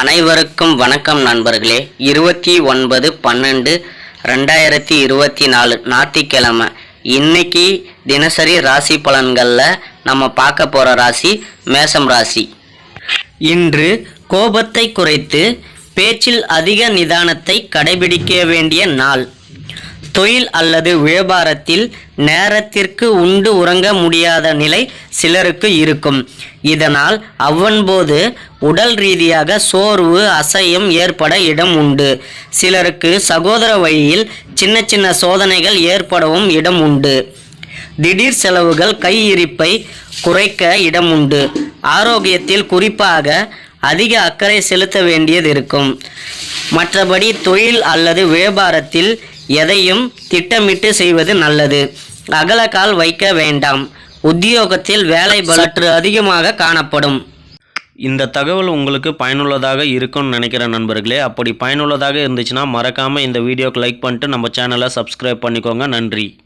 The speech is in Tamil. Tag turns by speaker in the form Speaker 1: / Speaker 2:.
Speaker 1: அனைவருக்கும் வணக்கம் நண்பர்களே. இருபத்தி ஒன்பது பன்னெண்டு ரெண்டாயிரத்தி இருபத்தி நாலு ஞாயிற்றுக்கிழமை. இன்னைக்கு தினசரி ராசி பலன்களில் நம்ம பார்க்க போகிற ராசி மேசம் ராசி. இன்று கோபத்தை குறைத்து பேச்சில் அதிக நிதானத்தை கடைபிடிக்க வேண்டிய நாள். தொழில் அல்லது வியாபாரத்தில் நேரத்திற்கு உண்டு உறங்க முடியாத நிலை சிலருக்கு இருக்கும். இதனால் அவ்வன்போது உடல் ரீதியாக சோர்வு அசையம் ஏற்பட இடம் உண்டு. சிலருக்கு சகோதர வழியில் சின்ன சின்ன சோதனைகள் ஏற்படவும் இடம் உண்டு. திடீர் செலவுகள் கையிருப்பை குறைக்க இடம் உண்டு. ஆரோக்கியத்தில் குறிப்பாக அதிக அக்கறை செலுத்த வேண்டியது இருக்கும். மற்றபடி தொழில் அல்லது வியாபாரத்தில் எதையும் திட்டமிட்டு செய்வது நல்லது. அகலக்கால் வைக்க வேண்டாம். உத்தியோகத்தில் வேலை பலற்று அதிகமாக காணப்படும்.
Speaker 2: இந்த தகவல் உங்களுக்கு பயனுள்ளதாக இருக்கும்னு நினைக்கிற நண்பர்களே. அப்படி பயனுள்ளதாக இருந்துச்சுன்னா மறக்காமல் இந்த வீடியோக்கு லைக் பண்ணிட்டு நம்ம சேனலை சப்ஸ்கிரைப் பண்ணிக்கோங்க. நன்றி.